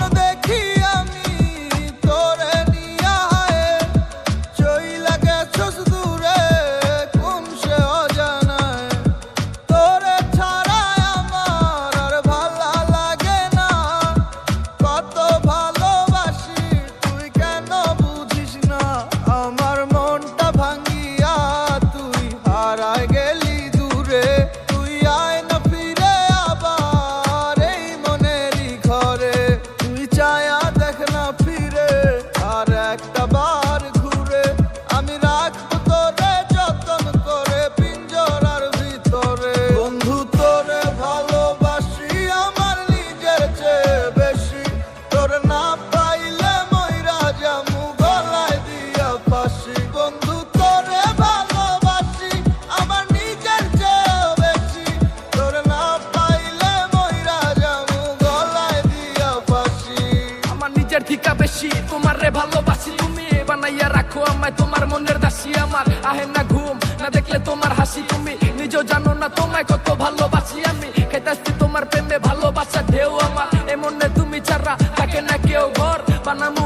up নিজের ঠিকা বেশি, তোমার রে ভালোবাসি তুমি। বানাইয়া রাখো আমায়, তোমার মনের দাসি আমার। আহে না ঘুম, না দেখলে তোমার হাসি তুমি। নিজেও জানো না তোমায় কত ভালোবাসি আমি। খেতাসি তোমার প্রেমে ভালোবাসা ঢেউ আমার। এমন তুমি চারা থাকে না কেউ ঘর। বানামু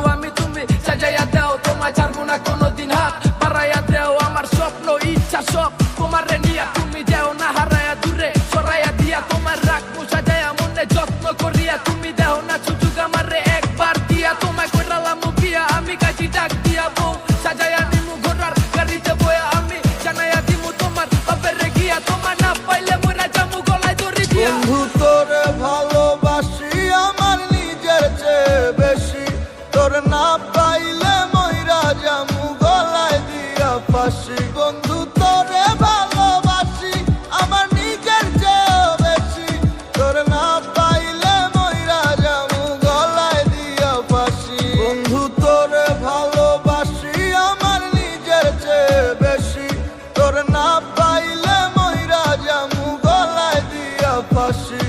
ভালোবাসি, বন্ধু, তোরে ভালোবাসি, আমার নিজের চেয়েও বেশি। তোর না পাইলে ময়রা জামু গলায় দিয়া পাশি বন্ধু, তোরে ভালোবাসি, আমার নিজের চেয়ে বেশি। তোর না পাইলে ময়রা জামু গলায় দিয়া পাশি